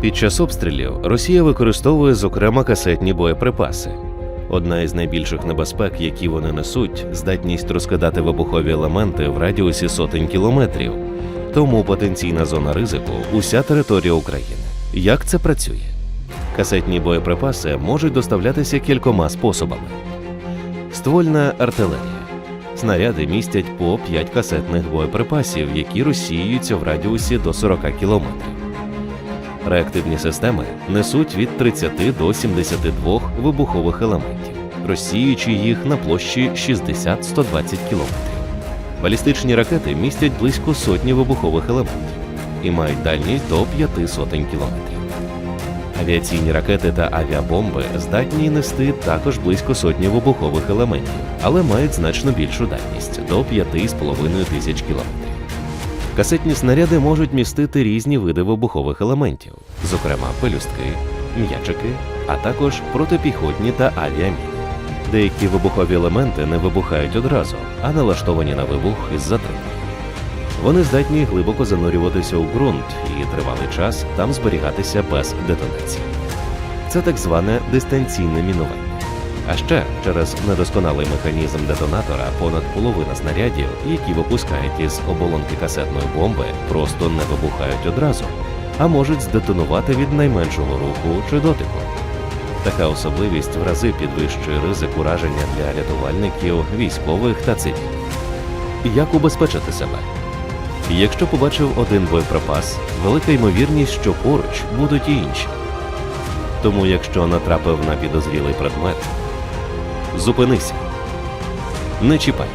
Під час обстрілів Росія використовує зокрема касетні боєприпаси. Одна із найбільших небезпек, які вони несуть, здатність розкидати вибухові елементи в радіусі сотень кілометрів. Тому потенційна зона ризику уся територія України. Як це працює? Касетні боєприпаси можуть доставлятися кількома способами: ствольна артилерія. Снаряди містять по 5 касетних боєприпасів, які розсіюються в радіусі до 40 кілометрів. Реактивні системи несуть від 30 до 72 вибухових елементів, розсіюючи їх на площі 60-120 кілометрів. Балістичні ракети містять близько сотні вибухових елементів і мають дальність до 5 сотень кілометрів. Авіаційні ракети та авіабомби здатні нести також близько сотні вибухових елементів, але мають значно більшу дальність до 5,5 тисяч кілометрів. Касетні снаряди можуть містити різні види вибухових елементів, зокрема пелюстки, м'ячики, а також протипіхотні та авіаміни. Деякі вибухові елементи не вибухають одразу, а налаштовані на вибух із затримкою. Вони здатні глибоко занурюватися у ґрунт і тривалий час там зберігатися без детонації. Це так зване дистанційне мінування. А ще через недосконалий механізм детонатора понад половина снарядів, які випускають із оболонки касетної бомби, просто не вибухають одразу, а можуть здетонувати від найменшого руху чи дотику. Така особливість в рази підвищує ризик ураження для рятувальників, військових та цивільних. Як убезпечити себе? Якщо побачив один боєприпас, велика ймовірність, що поруч будуть і інші. Тому, якщо натрапив на підозрілий предмет, зупинися, не чіпай.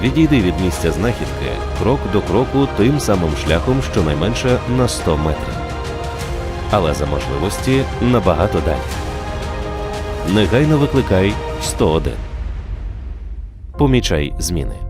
Відійди від місця знахідки крок до кроку тим самим шляхом, щонайменше на 100 метрів. Але за можливості набагато далі. Негайно викликай 101. Помічай зміни.